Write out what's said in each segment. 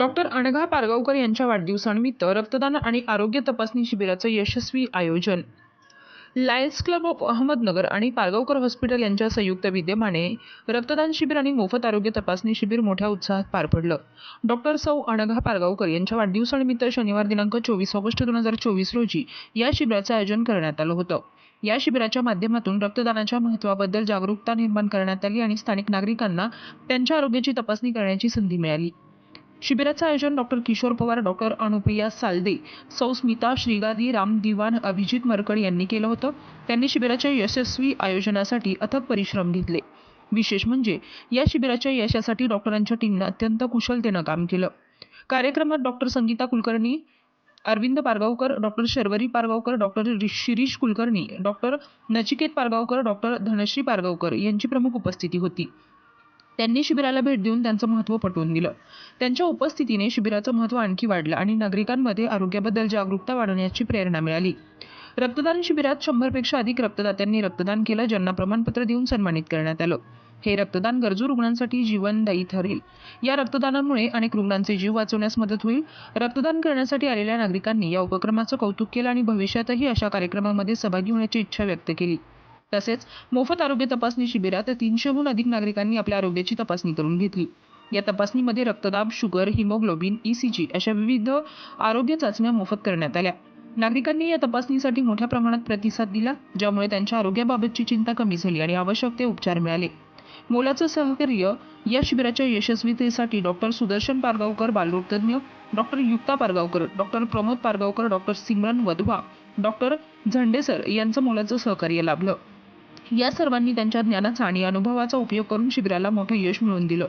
Doctor अणघा Pargaonkar यांच्या वाढदिवसानिमित्त रक्तदान आणि आरोग्य तपासणी शिबिराचं यशस्वी आयोजन. लायन्स क्लब ऑफ अहमदनगर आणि पारगावकर हॉस्पिटल यांच्या संयुक्त विद्यमाने रक्तदान शिबिर आणि मोफत आरोग्य तपासणी शिबिर मोठ्या उत्साहात पार पडलं. डॉक्टर सौ अनघा पारगावकर यांच्या वाढदिवसानिमित्त शनिवार दिनांक चोवीस ऑगस्ट दोन हजार चोवीस रोजी या शिबिराचं आयोजन करण्यात आलं होतं. या शिबिराच्या माध्यमातून रक्तदानाच्या महत्त्वाबद्दल जागरूकता निर्माण करण्यात आली आणि स्थानिक नागरिकांना त्यांच्या आरोग्याची तपासणी करण्याची संधी मिळाली. शिबिराचं आयोजन डॉक्टर किशोर पवार डॉक्टर अनुप्रिया सालदे सौ स्मिता श्रीगादी राम दिवान अभिजित मरकड यांनी केलं होतं. त्यांनी शिबिराच्या यशस्वी आयोजनासाठी अथक परिश्रम घेतले. विशेष म्हणजे या शिबिराच्या यशासाठी डॉक्टरांच्या टीमनं अत्यंत कुशलतेनं काम केलं. कार्यक्रमात doctor Sangeeta Kulkarni Arvind Pargaonkar doctor Sharvari Pargaonkar doctor Shirish Kulkarni doctor Nachiket Pargaonkar doctor Dhanashree Pargaonkar यांची प्रमुख उपस्थिती होती. त्यांनी शिबिराला भेट देऊन त्यांचं महत्त्व पटवून दिलं. त्यांच्या उपस्थितीने शिबिराचं महत्त्व आणखी वाढलं आणि नागरिकांमध्ये आरोग्याबद्दल जागरूकता वाढवण्याची प्रेरणा मिळाली. रक्तदान शिबिरात शंभरपेक्षा अधिक रक्तदात्यांनी रक्तदान केलं ज्यांना प्रमाणपत्र देऊन सन्मानित करण्यात आलं. हे रक्तदान गरजू रुग्णांसाठी जीवनदायी ठरेल. या रक्तदानामुळे अनेक रुग्णांचे जीव वाचवण्यास मदत होईल. रक्तदान करण्यासाठी आलेल्या नागरिकांनी या उपक्रमाचं कौतुक केलं आणि भविष्यातही अशा कार्यक्रमामध्ये सहभागी होण्याची इच्छा व्यक्त केली. तसेच मोफत आरोग्य तपासणी शिबिरात तीनशेहून अधिक नागरिकांनी आपल्या आरोग्याची तपासणी करून घेतली. या तपासणीमध्ये रक्तदाब शुगर हिमोग्लोबिन ईसीजी अशा विविध आरोग्य चाचण्या मोफत करण्यात आल्या. नागरिकांनी या तपासणीसाठी मोठ्या प्रमाणात प्रतिसाद दिला ज्यामुळे त्यांच्या आरोग्याबाबतची चिंता कमी झाली आणि आवश्यक ते उपचार मिळाले. मोलाचं सहकार्य या शिबिराच्या यशस्वीतेसाठी doctor Sudarshan Pargaonkar बालरोगतज्ञ doctor Yukta Pargaonkar doctor Pramod Pargaonkar doctor Simran Wadhwa doctor Zandesar यांचं मोलाचं सहकार्य लाभलं. या सर्वांनी त्यांच्या ज्ञानाचा आणि अनुभवाचा उपयोग करून शिबिराला मोठं यश मिळवून दिलं.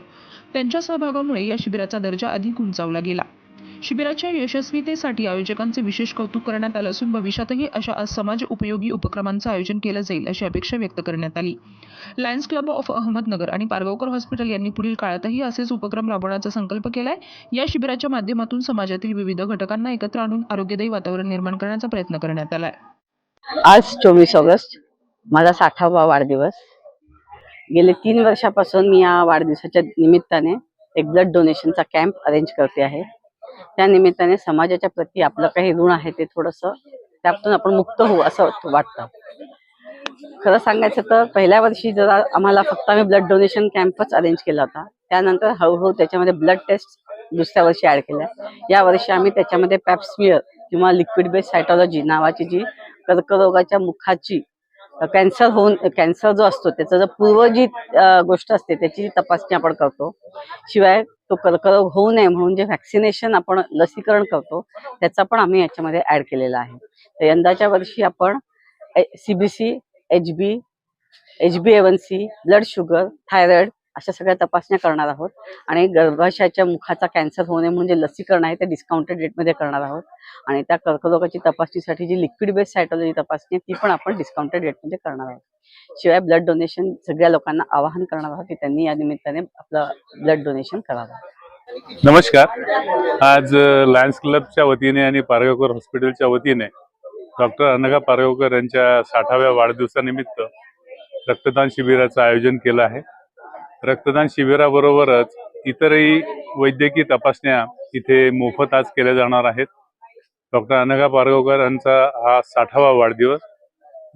त्यांच्या सहभागामुळे या शिबिराचा दर्जा अधिक उंचावला गेला. शिबिराच्या यशस्वीतेसाठी आयोजकांचे विशेष कौतुक करण्यात आलं असून भविष्यातही अशा समाज उपयोगी उपक्रमांचं आयोजन केलं जाईल अशी अपेक्षा व्यक्त करण्यात आली. लायन्स क्लब ऑफ अहमदनगर आणि पारगावकर हॉस्पिटल यांनी पुढील काळातही असेच उपक्रम राबवण्याचा संकल्प केलाय. या शिबिराच्या माध्यमातून समाजातील विविध घटकांना एकत्र आणून आरोग्यदायी वातावरण निर्माण करण्याचा प्रयत्न करण्यात आलाय. आज चोवीस ऑगस्ट माझा साठावा वाढदिवस. गेले तीन वर्षापासून मी या वाढदिवसाच्या निमित्ताने एक ब्लड डोनेशनचा कॅम्प अरेंज करते आहे. त्या निमित्ताने समाजाच्या प्रती आपलं काही ऋण आहे ते थोडंसं त्यातून आपण मुक्त होऊ असं वाटतं. खरं सांगायचं तर पहिल्या वर्षी जरा आम्हाला फक्त आम्ही ब्लड डोनेशन कॅम्पच अरेंज केला होता. त्यानंतर हळूहळू त्याच्यामध्ये ब्लड टेस्ट दुसऱ्या वर्षी ऍड केल्या. या वर्षी आम्ही त्याच्यामध्ये पॅप्समियर किंवा लिक्विड बेस सायटॉलॉजी नावाची जी कर्करोगाच्या मुखाची कॅन्सर होऊन कॅन्सर जो असतो त्याचा जर पूर्व जी गोष्ट असते त्याची तपासणी आपण करतो. शिवाय तो कर्करोग होऊ नये म्हणून जे व्हॅक्सिनेशन आपण लसीकरण करतो त्याचा पण आम्ही याच्यामध्ये ऍड केलेला आहे. तर यंदाच्या वर्षी आपण CBC H B H B A one C blood sugar thyroid अशा सगळ्या तपासण्या करणार आहोत. आणि गर्भाशयाच्या मुखाचा कॅन्सर होऊ नये लसीकरण आहे ते डिस्काउंटेड रेटमध्ये करणार आहोत. आणि त्या कर्करोगाची तपासणीसाठी जी लिक्विड बेस सायटॉलॉजी तपासणी आहे ती पण आपण डिस्काउंटेड रेटमध्ये करणार आहोत. शिवाय ब्लड डोनेशन सगळ्या लोकांना आवाहन करणार आहोत की त्यांनी या निमित्ताने आपलं ब्लड डोनेशन करावं. नमस्कार. आज लायन्स क्लबच्या वतीने आणि पारगावकर हॉस्पिटलच्या वतीने डॉक्टर अनघा पारगावकर यांच्या साठाव्या वाढदिवसानिमित्त रक्तदान शिबिराचं आयोजन केलं आहे. रक्तदान शिबिराबरोबरच इतरही वैद्यकीय तपासण्या इथे मोफत आज केल्या जाणार आहेत. डॉक्टर अनघा पारगावकर यांचा हा साठावा वाढदिवस.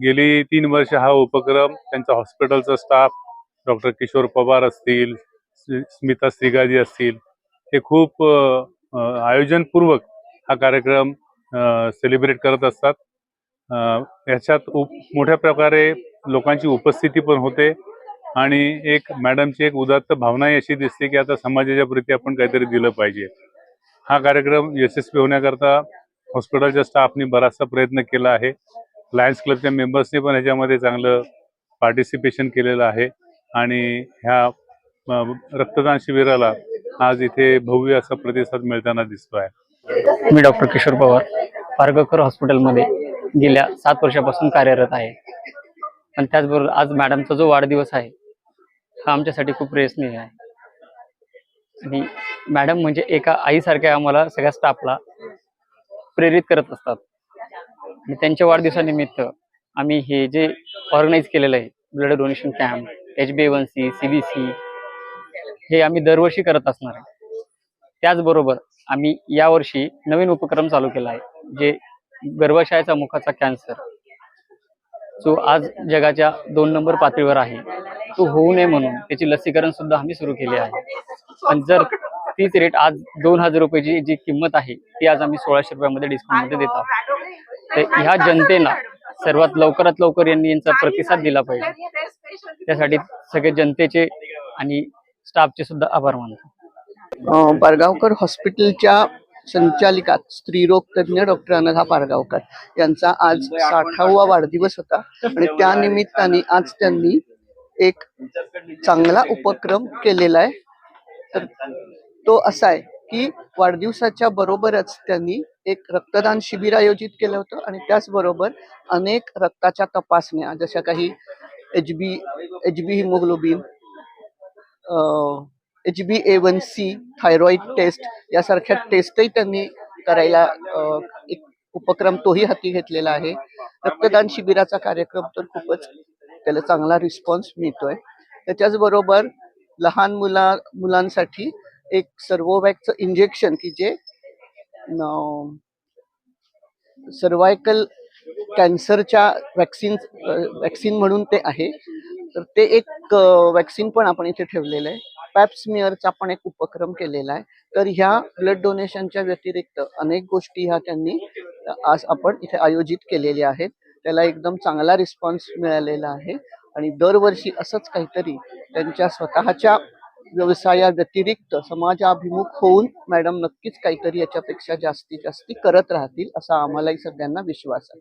गेली तीन वर्ष हा उपक्रम त्यांचा हॉस्पिटलचा स्टाफ डॉक्टर किशोर पवार असतील स्मिता श्रीगादी असतील हे खूप आयोजनपूर्वक हा कार्यक्रम सेलिब्रेट करत असतात. याच्यात उप मोठ्या प्रकारे लोकांची उपस्थिती पण होते. आणि एक मॅडमची एक उदात्त भावनाही अशी दिसते की आता समाजाच्या प्रती आपण काहीतरी दिलं पाहिजे. हा कार्यक्रम यशस्वी होण्याकरता हॉस्पिटलच्या स्टाफनी बराचसा प्रयत्न केला आहे. लायन्स क्लबच्या मेंबर्सनी पण ह्याच्यामध्ये चांगलं पार्टिसिपेशन केलेलं आहे. आणि ह्या रक्तदान शिबिराला आज इथे भव्य असा प्रतिसाद मिळताना दिसतो आहे मी डॉक्टर किशोर पवार पारगकर हॉस्पिटलमध्ये गेल्या सात वर्षापासून कार्यरत आहे. आणि त्याचबरोबर आज मॅडमचा जो वाढदिवस आहे हा आमच्यासाठी खूप प्रेरणीय आहे. आणि मॅडम म्हणजे एका आईसारख्या आम्हाला सगळ्या स्टाफला प्रेरित करत असतात. आणि त्यांच्या वाढदिवसानिमित्त आम्ही हे जे ऑर्गनाईज केलेलं आहे blood donation camp H B one C C B C हे आम्ही दरवर्षी करत असणार आहे. त्याचबरोबर आम्ही यावर्षी नवीन उपक्रम चालू केला आहे जे गर्भाशयाचा मुखाचा कॅन्सर जो आज जगाच्या दोन नंबर पातळीवर आहे. तो होऊ नये म्हणून त्याची लसीकरण सुद्धा आम्ही सुरू केले आहे. पण जर तीच रेट आज दोन हजार रुपयाची जी किंमत आहे ती आज आम्ही सोळाशे रुपयामध्ये डिस्काउंटमध्ये देत आहोत. तर ह्या जनतेला सर्वात लवकरात लवकर यांनी यांचा प्रतिसाद दिला पाहिजे. त्यासाठी सगळे जनतेचे आणि स्टाफचे सुद्धा आभार मानतो. अं, हॉस्पिटलच्या संचालिका स्त्रीरोग तज्ज्ञ डॉक्टर अनघा पारगावकर यांचा आज साठावा वाढदिवस होता. आणि त्या निमित्ताने आज त्यांनी एक चांगला उपक्रम केलेला आहे. तर तो असा आहे की वाढदिवसाच्या बरोबरच त्यांनी एक रक्तदान शिबिर आयोजित केलं होतं आणि त्याचबरोबर अनेक रक्ताच्या तपासण्या जशा काही H B H B haemoglobin H B A one C thyroid test यासारख्या टेस्टही त्यांनी करायला एक उपक्रम तोही हाती घेतलेला आहे. रक्तदान शिबिराचा कार्यक्रम तर खूपच त्याला चांगला रिस्पॉन्स मिळतोय. त्याच्याच बरोबर लहान मुला मुलांसाठी एक सर्वोवॅक्सचं इंजेक्शन की जे सर्वायकल कॅन्सरच्या वॅक्सिन वॅक्सिन म्हणून ते आहे. तर ते एक वॅक्सिन पण आपण इथे ठेवलेलं आहे. पॅप्समिअरचा पण एक उपक्रम केलेला आहे. तर ह्या ब्लड डोनेशनच्या व्यतिरिक्त अनेक गोष्टी ह्या त्यांनी आज आपण इथे आयोजित केलेल्या आहेत. त्याला एकदम चांगला रिस्पॉन्स मिळालेला आहे. आणि दरवर्षी असंच काहीतरी त्यांच्या स्वतःच्या व्यवसायाव्यतिरिक्त समाजाभिमुख होऊन मॅडम नक्कीच काहीतरी याच्यापेक्षा जास्तीत जास्ती करत राहतील असा आम्हालाही सगळ्यांना विश्वास आहे.